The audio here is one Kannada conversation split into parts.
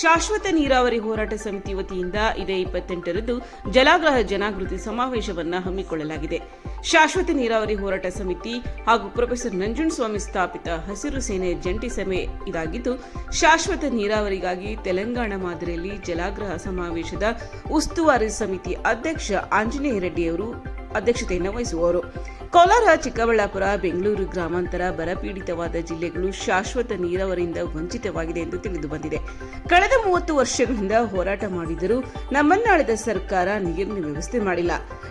ಶಾಶ್ವತ ನೀರಾವರಿ ಹೋರಾಟ ಸಮಿತಿ ವತಿಯಿಂದ ಇದೇ ಇಪ್ಪತ್ತೆಂಟರಂದು ಜಲಾಗ್ರಹ ಜನಾಗೃತಿ ಸಮಾವೇಶವನ್ನು ಹಮ್ಮಿಕೊಳ್ಳಲಾಗಿದೆ. ಶಾಶ್ವತ ನೀರಾವರಿ ಹೋರಾಟ ಸಮಿತಿ ಹಾಗೂ ಪ್ರೊಫೆಸರ್ ನಂಜುಂಡಸ್ವಾಮಿ ಸ್ಥಾಪಿತ ಹಸಿರು ಸೇನೆ ಜಂಟಿ ಸಭೆ ಇದಾಗಿದ್ದು, ಶಾಶ್ವತ ನೀರಾವರಿಗಾಗಿ ತೆಲಂಗಾಣ ಮಾದರಿಯಲ್ಲಿ ಜಲಾಗ್ರಹ ಸಮಾವೇಶದ ಉಸ್ತುವಾರಿ ಸಮಿತಿ ಅಧ್ಯಕ್ಷ ಆಂಜನೇಯ ರೆಡ್ಡಿಯವರು ಅಧ್ಯಕ್ಷತೆಯನ್ನು ವಹಿಸುವವರು ಕೋಲಾರ, ಚಿಕ್ಕಬಳ್ಳಾಪುರ, ಬೆಂಗಳೂರು ಗ್ರಾಮಾಂತರ ಬರಪೀಡಿತವಾದ ಜಿಲ್ಲೆಗಳು ಶಾಶ್ವತ ನೀರಾವರಿಯಿಂದ ವಂಚಿತವಾಗಿದೆ ಎಂದು ತಿಳಿದು ಬಂದಿದೆ. ಕಳೆದ ಮೂವತ್ತು ವರ್ಷಗಳಿಂದ ಹೋರಾಟ ಮಾಡಿದರೂ ನಮ್ಮನ್ನಾಳದ ಸರ್ಕಾರ ನೀರಿನ ವ್ಯವಸ್ಥೆ ಮಾಡಿಲ್ಲ.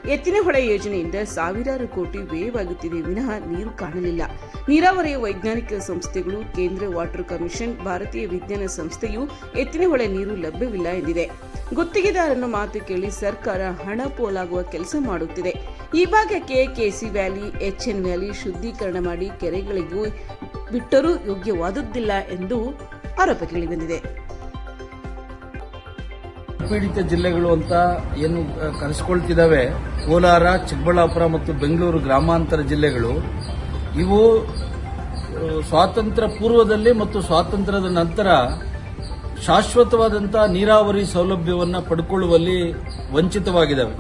ಎತ್ತಿನಹೊಳೆ ಯೋಜನೆಯಿಂದ ಸಾವಿರಾರು ಕೋಟಿ ವ್ಯಯವಾಗುತ್ತಿದೆ, ವಿನಃ ನೀರು ಕಾಣಲಿಲ್ಲ. ನೀರಾವರಿಯ ವೈಜ್ಞಾನಿಕ ಸಂಸ್ಥೆಗಳು, ಕೇಂದ್ರ ವಾಟರ್ ಕಮಿಷನ್, ಭಾರತೀಯ ವಿಜ್ಞಾನ ಸಂಸ್ಥೆಯು ಎತ್ತಿನಹೊಳೆ ನೀರು ಲಭ್ಯವಿಲ್ಲ ಎಂದಿದೆ. ಗುತ್ತಿಗೆದಾರನ ಮಾತು ಕೇಳಿ ಸರ್ಕಾರ ಹಣ ಪೋಲಾಗುವ ಕೆಲಸ ಮಾಡುತ್ತಿದೆ. ಈ ಭಾಗಕ್ಕೆ KC valley H N valley ಶುದ್ಧೀಕರಣ ಮಾಡಿ ಕೆರೆಗಳಿಗೂ ಬಿಟ್ಟರೂ ಯೋಗ್ಯವಾದುದಿಲ್ಲ ಎಂದು ಆರೋಪ ಕೇಳಿಬಂದಿದೆ ಪೀಡಿತ ಜಿಲ್ಲೆಗಳು ಅಂತ ಏನು ಕರೆಸ್ಕೊಳ್ತಿದ್ದಾವೆ ಕೋಲಾರ, ಚಿಕ್ಕಬಳ್ಳಾಪುರ ಮತ್ತು ಬೆಂಗಳೂರು ಗ್ರಾಮಾಂತರ ಜಿಲ್ಲೆಗಳು. ಇವು ಸ್ವಾತಂತ್ರ್ಯ ಪೂರ್ವದಲ್ಲಿ ಮತ್ತು ಸ್ವಾತಂತ್ರ್ಯದ ನಂತರ ಶಾಶ್ವತವಾದಂಥ ನೀರಾವರಿ ಸೌಲಭ್ಯವನ್ನು ಪಡ್ಕೊಳ್ಳುವಲ್ಲಿ ವಂಚಿತವಾಗಿದ್ದಾವೆ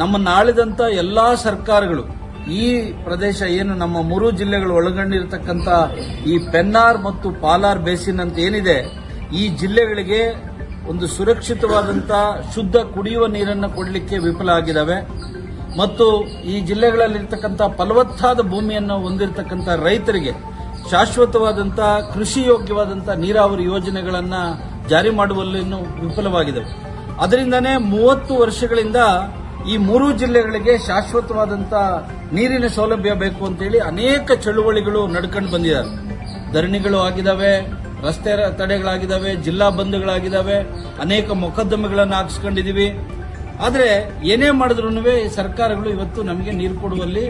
ನಮ್ಮನ್ನು ನಾಳಿದಂತ ಎಲ್ಲಾ ಸರ್ಕಾರಗಳು, ಈ ಪ್ರದೇಶ ಏನು ನಮ್ಮ ಮೂರು ಜಿಲ್ಲೆಗಳು ಒಳಗೊಂಡಿರತಕ್ಕಂತ ಈ ಪೆನ್ನಾರ್ ಮತ್ತು ಪಾಲಾರ್ ಬೇಸಿನ್ ಅಂತ ಏನಿದೆ, ಈ ಜಿಲ್ಲೆಗಳಿಗೆ ಒಂದು ಸುರಕ್ಷಿತವಾದಂಥ ಶುದ್ಧ ಕುಡಿಯುವ ನೀರನ್ನು ಕೊಡಲಿಕ್ಕೆ ವಿಫಲ ಆಗಿದ್ದಾವೆ ಮತ್ತು ಈ ಜಿಲ್ಲೆಗಳಲ್ಲಿರ್ತಕ್ಕಂಥ ಫಲವತ್ತಾದ ಭೂಮಿಯನ್ನು ಹೊಂದಿರತಕ್ಕಂಥ ರೈತರಿಗೆ ಶಾಶ್ವತವಾದಂಥ ಕೃಷಿ ಯೋಗ್ಯವಾದಂಥ ನೀರಾವರಿ ಯೋಜನೆಗಳನ್ನು ಜಾರಿ ಮಾಡುವಲ್ಲಿ ವಿಫಲವಾಗಿದೆ ಅದರಿಂದನೇ ಮೂವತ್ತು ವರ್ಷಗಳಿಂದ ಈ ಮೂರು ಜಿಲ್ಲೆಗಳಿಗೆ ಶಾಶ್ವತವಾದಂಥ ನೀರಿನ ಸೌಲಭ್ಯ ಬೇಕು ಅಂತೇಳಿ ಅನೇಕ ಚಳುವಳಿಗಳು ನಡ್ಕೊಂಡು ಬಂದಿದ್ದಾರೆ ಧರಣಿಗಳು ಆಗಿದ್ದಾವೆ ರಸ್ತೆ ತಡೆಗಳಾಗಿದ್ದಾವೆ ಜಿಲ್ಲಾ ಬಂದ್ಗಳಾಗಿದ್ದಾವೆ ಅನೇಕ ಮೊಕದ್ದಮೆಗಳನ್ನು ಹಾಕಿಸ್ಕೊಂಡಿದೀವಿ. ಆದರೆ ಏನೇ ಮಾಡಿದ್ರು ಸರ್ಕಾರಗಳು ಇವತ್ತು ನಮಗೆ ನೀರು ಕೊಡುವಲ್ಲಿ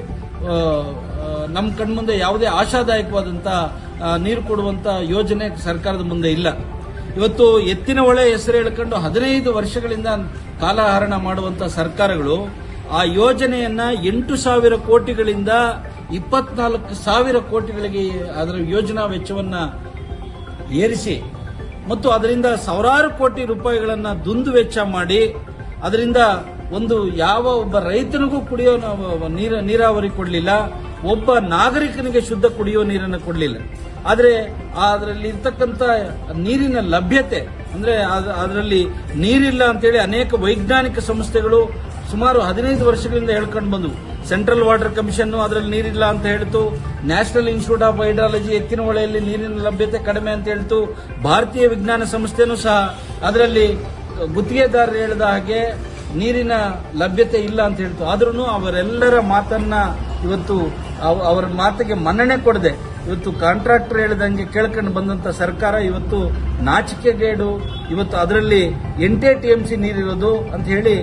ನಮ್ಮ ಕಣ್ಮುಂದೆ ಯಾವುದೇ ಆಶಾದಾಯಕವಾದಂಥ ನೀರು ಕೊಡುವಂತ ಯೋಜನೆ ಸರ್ಕಾರದ ಮುಂದೆ ಇಲ್ಲ. ಇವತ್ತು ಎತ್ತಿನ ಹೊಳೆ ಹೆಸರು ಹೇಳ್ಕೊಂಡು ಹದಿನೈದು ವರ್ಷಗಳಿಂದ ಕಾಲಹರಣ ಮಾಡುವಂತ ಸರ್ಕಾರಗಳು ಆ ಯೋಜನೆಯನ್ನ ಎಂಟು ಸಾವಿರ ಕೋಟಿಗಳಿಂದ ಇಪ್ಪತ್ನಾಲ್ಕು ಸಾವಿರ ಕೋಟಿಗಳಿಗೆ ಅದರ ಯೋಜನಾ ವೆಚ್ಚವನ್ನ ಏರಿಸಿ ಮತ್ತು ಅದರಿಂದ ಸಾವಿರಾರು ಕೋಟಿ ರೂಪಾಯಿಗಳನ್ನ ದುಂದು ವೆಚ್ಚ ಮಾಡಿ ಅದರಿಂದ ಒಂದು ಯಾವ ಒಬ್ಬ ರೈತನಿಗೂ ಕುಡಿಯೋ ನೀರ, ನೀರಾವರಿ ಕೊಡಲಿಲ್ಲ, ಒಬ್ಬ ನಾಗರಿಕನಿಗೆ ಶುದ್ಧ ಕುಡಿಯೋ ನೀರನ್ನು ಕೊಡಲಿಲ್ಲ. ಆದರೆ ಅದರಲ್ಲಿ ಇರ್ತಕ್ಕಂಥ ನೀರಿನ ಲಭ್ಯತೆ, ಅಂದರೆ ಅದರಲ್ಲಿ ನೀರಿಲ್ಲ ಅಂತೇಳಿ ಅನೇಕ ವೈಜ್ಞಾನಿಕ ಸಂಸ್ಥೆಗಳು ಸುಮಾರು ಹದಿನೈದು ವರ್ಷಗಳಿಂದ ಹೇಳ್ಕೊಂಡು ಬಂದವು. ಸೆಂಟ್ರಲ್ ವಾಟರ್ ಕಮಿಷನ್ ಅದರಲ್ಲಿ ನೀರಿಲ್ಲ ಅಂತ ಹೇಳ್ತು, ನ್ಯಾಷನಲ್ ಇನ್ಸ್ಟಿಟ್ಯೂಟ್ ಆಫ್ ಹೈಡ್ರಾಲಜಿ ಎತ್ತಿನ ಹೊಳೆಯಲ್ಲಿ ನೀರಿನ ಲಭ್ಯತೆ ಕಡಿಮೆ ಅಂತ ಹೇಳ್ತು, ಭಾರತೀಯ ವಿಜ್ಞಾನ ಸಂಸ್ಥೆನೂ ಸಹ ಅದರಲ್ಲಿ ಗುತ್ತಿಗೆದಾರರು ಹೇಳಿದ ಹಾಗೆ ನೀರಿನ ಲಭ್ಯತೆ ಇಲ್ಲ ಅಂತ ಹೇಳ್ತು. ಆದ್ರೂ ಅವರೆಲ್ಲರ ಮಾತನ್ನ ಇವತ್ತು ಅವ- ಅವರ ಮಾತಿಗೆ ಮನ್ನಣೆ ಕೊಡದೆ. ಇವತ್ತು ಕಾಂಟ್ರಾಕ್ಟರ್ ಹೇಳಿದಂಗೆ ಕೇಳ್ಕೊಂಡು ಬಂದಂತ ಸರ್ಕಾರ ಇವತ್ತು ನಾಚಿಕೆಗೇಡು, ಇವತ್ತು ಅದರಲ್ಲಿ ಎಂಟೇ ಟಿಎಂಸಿ ನೀರಿರೋದು ಅಂತ ಹೇಳಿ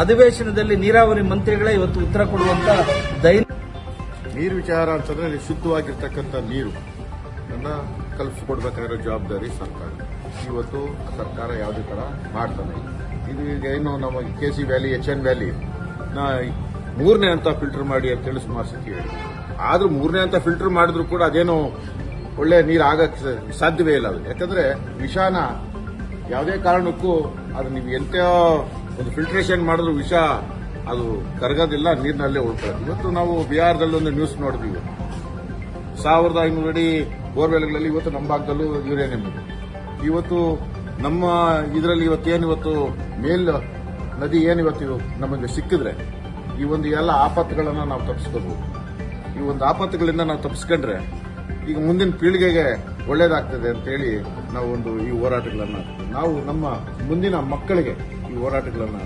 ಅಧಿವೇಶನದಲ್ಲಿ ನೀರಾವರಿ ಮಂತ್ರಿಗಳೇ ಇವತ್ತು ಉತ್ತರ ಕೊಡುವಂತ ದೈನ, ನೀರು ವಿಚಾರ ಅಂತಂದ್ರೆ ಶುದ್ಧವಾಗಿರ್ತಕ್ಕಂಥ ನೀರು. ಕಲ್ಪಿಸ್ಕೊಡ್ಬೇಕಾಗಿರೋ ಜವಾಬ್ದಾರಿ ಸರ್ಕಾರ. ಇವತ್ತು ಸರ್ಕಾರ ಯಾವುದೇ ತರ ಮಾಡ್ತಾನೆ ಇದು ಈಗ ಏನು ನಮ್ಮ K C valley H N valley ನಾ ಮೂರನೇ ಅಂತ ಫಿಲ್ಟರ್ ಮಾಡಿ ಸುಮಾರು ಸತಿ ಹೇಳಿ ಆದ್ರೂ ಮೂರನೇ ಅಂತ ಫಿಲ್ಟರ್ ಮಾಡಿದ್ರು ಕೂಡ ಅದೇನು ಒಳ್ಳೆ ನೀರು ಆಗಕ್ಕೆ ಸಾಧ್ಯವೇ ಇಲ್ಲ ಅದು. ಯಾಕಂದ್ರೆ ವಿಷಾನ ಯಾವುದೇ ಕಾರಣಕ್ಕೂ ಅದು ನೀವು ಎಂತ ಒಂದು ಫಿಲ್ಟ್ರೇಷನ್ ಮಾಡಿದ್ರು ವಿಷ ಅದು ಕರಗೋದಿಲ್ಲ, ನೀರಿನಲ್ಲೇ ಉಳ್ಕೊಳ್ಳೋದು. ಇವತ್ತು ನಾವು ಬಿಹಾರದಲ್ಲಿ ಒಂದು ನ್ಯೂಸ್ ನೋಡಿದ್ವಿ ಸಾವಿರದ ಐನೂರು ಅಡಿ ಬೋರ್ವೆಲ್ಗಳಲ್ಲಿ ಇವತ್ತು ನಮ್ಮ ಭಾಗದಲ್ಲೂ ಯುರೇನಿಯಂ ಇದೆ. ಇವತ್ತು ನಮ್ಮ ಇದರಲ್ಲಿ ಇವತ್ತೇನು ಇವತ್ತು ಮೇಲ್ ನದಿ ಏನು ಇವತ್ತು ನಮಗೆ ಸಿಕ್ಕಿದ್ರೆ ಈ ಒಂದು ಎಲ್ಲ ಆಪತ್ತುಗಳನ್ನು ನಾವು ತಪ್ಪಿಸ್ಕೋಬಹುದು ಈ ಒಂದು ಆಪತ್ತುಗಳಿಂದ ನಾವು ತಪ್ಪಿಸ್ಕೊಂಡ್ರೆ ಈಗ ಮುಂದಿನ ಪೀಳಿಗೆಗೆ ಒಳ್ಳೇದಾಗ್ತದೆ ಅಂತೇಳಿ ನಾವು ಒಂದು ಈ ಹೋರಾಟಗಳನ್ನು ನಾವು ನಮ್ಮ ಮುಂದಿನ ಮಕ್ಕಳಿಗೆ ಈ ಹೋರಾಟಗಳನ್ನು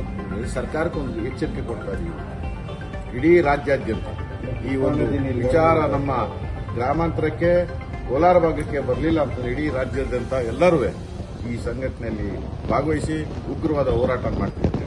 ಸರ್ಕಾರಕ್ಕೆ ಒಂದು ಎಚ್ಚರಿಕೆ ಕೊಡ್ತಾ ಇದೀವಿ. ಇಡೀ ರಾಜ್ಯಾದ್ಯಂತ ಈ ಒಂದು ವಿಚಾರ ನಮ್ಮ ಗ್ರಾಮಾಂತರಕ್ಕೆ ಕೋಲಾರ ಭಾಗಕ್ಕೆ ಬರಲಿಲ್ಲ ಅಂತ ಇಡೀ ರಾಜ್ಯಾದ್ಯಂತ ಎಲ್ಲರೂ ಈ ಸಂಘಟನೆಯಲ್ಲಿ ಭಾಗವಹಿಸಿ ಉಗ್ರವಾದ ಹೋರಾಟ ಮಾಡ್ತಿದ್ದೇವೆ